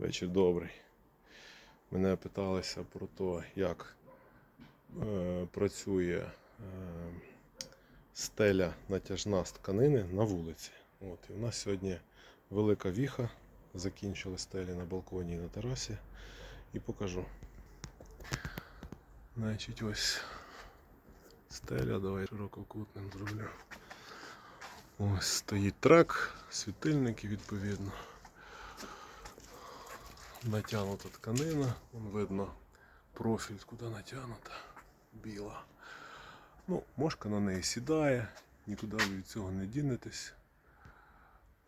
Вечір добрий. Мене питалися про те, як е, працює е, стеля натяжна з тканини на вулиці. От, і у нас сьогодні велика віха. Закінчили стелі на балконі і на терасі. І покажу. Значить, ось стеля, давай ширококутним зроблю. Ось стоїть трак, світильники відповідно. Натягнута тканина, Вон видно профіль, куди натягнута, біла. Ну, мошка на неї сідає, нікуди ви від цього не дінетесь.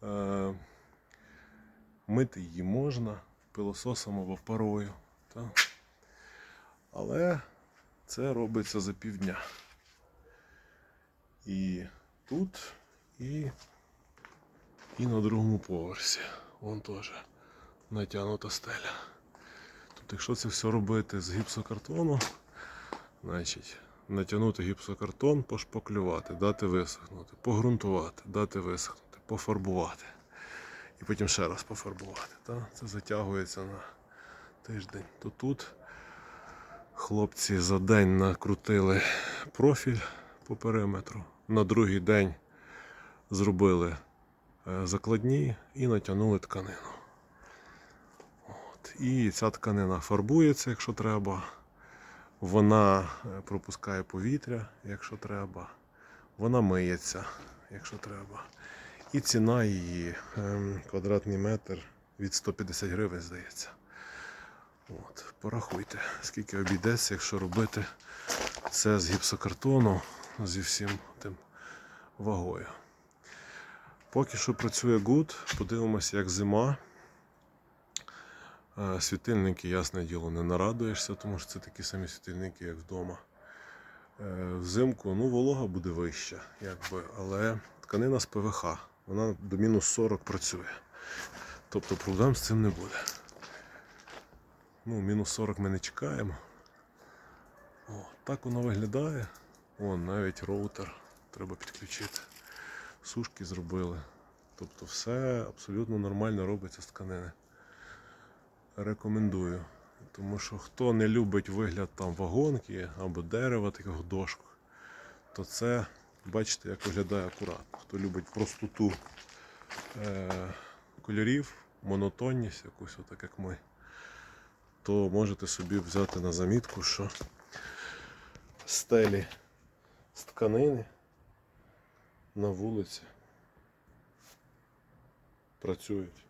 Е, мити її можна пилососом або парою. Та? Але це робиться за півдня. І тут, і, і на другому поверсі. Вон теж натягнута стеля. Тут, якщо це все робити з гіпсокартону, значить натягнути гіпсокартон, пошпаклювати, дати висохнути, погрунтувати, дати висохнути, пофарбувати. І потім ще раз пофарбувати. Та? Це затягується на тиждень. То тут хлопці за день накрутили профіль по периметру. На другий день зробили е, закладні і натягнули тканину. От. І ця тканина фарбується, якщо треба. Вона е, пропускає повітря, якщо треба. Вона миється, якщо треба. І ціна її ем, квадратний метр від 150 гривень, здається. От, порахуйте, скільки обійдеться, якщо робити це з гіпсокартону зі всім тим вагою. Поки що працює гуд, подивимося, як зима. Світильники, ясне діло, не нарадуєшся, тому що це такі самі світильники, як вдома. Е, Взимку ну, волога буде вища, якби, але тканина з ПВХ, вона до мінус 40 працює. Тобто проблем з цим не буде. Ну, мінус 40 ми не чекаємо. О, так воно виглядає. Вон, навіть роутер треба підключити. Сушки зробили. Тобто все абсолютно нормально робиться з тканини. Рекомендую. Тому що хто не любить вигляд там вагонки або дерева, таких дошок, то це, бачите, як виглядає акуратно. Хто любить простоту е- кольорів, монотонність якусь, отак як ми, то можете собі взяти на замітку, що стелі з тканини на вулиці працюють.